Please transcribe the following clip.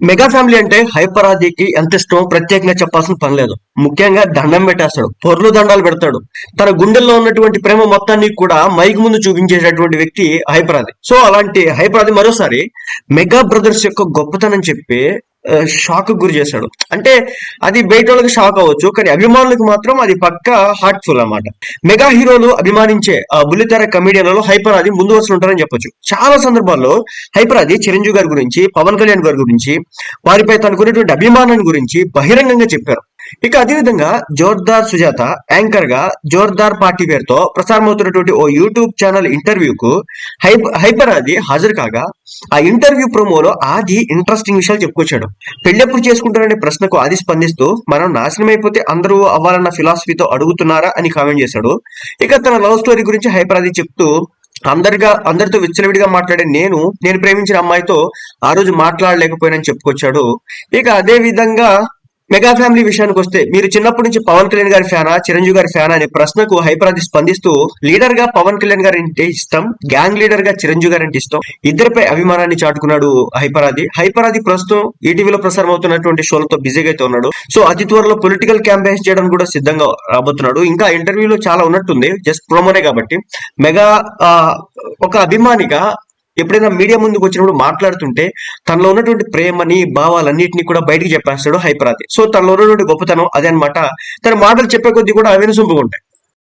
Mega family అంటే హైపరాదికి ఎంత ఇష్టం ప్రత్యేకంగా చెప్పాల్సిన పని లేదు. ముఖ్యంగా దండం పెట్టేస్తాడు. పొర్లు దండాలు పెడతాడు. తన గుండెల్లో ఉన్నటువంటి ప్రేమ మొత్తాన్ని కూడా మైక్ ముందు చూపించేటటువంటి వ్యక్తి హైపరాది సో అలాంటి హైపరాది మరోసారి మెగా బ్రదర్స్ యొక్క గొప్పతనం చెప్పి షాక్ గురి చేశాడు. అంటే అది బయట వాళ్ళకి షాక్ అవ్వచ్చు కానీ అభిమానులకు మాత్రం అది పక్క హార్ట్ఫుల్ అన్నమాట. మెగా హీరోలు అభిమానించే ఆ బుల్లితెర కమిడియన్లలో హైపర్ అది ముందు వస్తూ ఉంటారని చెప్పొచ్చు. చాలా సందర్భాల్లో హైపర్ అది చిరంజీవి గారి గురించి పవన్ కళ్యాణ్ గారి గురించి వారిపై తనకున్నటువంటి అభిమానాన్ని గురించి బహిరంగంగా చెప్పారు. ఇక అదేవిధంగా జోర్దార్ సుజాత యాంకర్గా జోర్దార్ పార్టీ పేరుతో ప్రసారమవుతున్నటువంటి ఓ యూట్యూబ్ ఛానల్ ఇంటర్వ్యూకు హైప్ హైపర్ ఆది హాజరు కాగా ఆ ఇంటర్వ్యూ ప్రోమోలో ఆది ఇంట్రెస్టింగ్ విషయాలు చెప్పుకొచ్చాడు. పెళ్ళెప్పుడు చేసుకుంటారనే ప్రశ్నకు ఆది స్పందిస్తూ మనం నాశనం అయిపోతే అందరూ అవ్వాలన్న ఫిలాసఫీతో అడుగుతున్నారా అని కామెంట్ చేశాడు. ఇక తన లవ్ స్టోరీ గురించి హైపర్ ఆది చెప్తూ అందరిగా అందరితో విచ్చలవిడిగా మాట్లాడే నేను నేను ప్రేమించిన అమ్మాయితో ఆ రోజు మాట్లాడలేకపోయానని చెప్పుకొచ్చాడు. ఇక అదే విధంగా మెగా ఫ్యామిలీ విషయానికి వస్తే మీరు చిన్నప్పటి నుంచి పవన్ కళ్యాణ్ గారి ఫ్యానా చిరంజీవి గారి ఫ్యానా అనే ప్రశ్నకు హైపర్ అది స్పందిస్తూ లీడర్గా పవన్ కళ్యాణ్ గారి అంటే ఇష్టం గ్యాంగ్ లీడర్గా చిరంజీవి గారి అంటే ఇష్టం ఇద్దరిపై అభిమానాన్ని చాటుకున్నాడు హైపరాది హైపరాది ప్రస్తుతం ఈటీవీలో ప్రసారం అవుతున్నటువంటి షోలతో బిజీగా అయితే ఉన్నాడు. సో అతి త్వరలో పొలిటికల్ క్యాంపెయిన్స్ చేయడం కూడా సిద్ధంగా రాబోతున్నాడు. ఇంకా ఇంటర్వ్యూలో చాలా ఉన్నట్టుంది జస్ట్ ప్రోమోనే కాబట్టి. మెగా ఆ, ఒక అభిమానిగా ఎప్పుడైనా మీడియా ముందుకు వచ్చినప్పుడు మాట్లాడుతుంటే తనలో ఉన్నటువంటి ప్రేమని భావాలన్నింటినీ కూడా బయటికి చెప్పేస్తాడు హైపరాతి. సో తనలో ఉన్నటువంటి గొప్పతనం అదే అనమాట తన మాటలు చెప్పే కొద్దీ కూడా అవే ఉంటాయి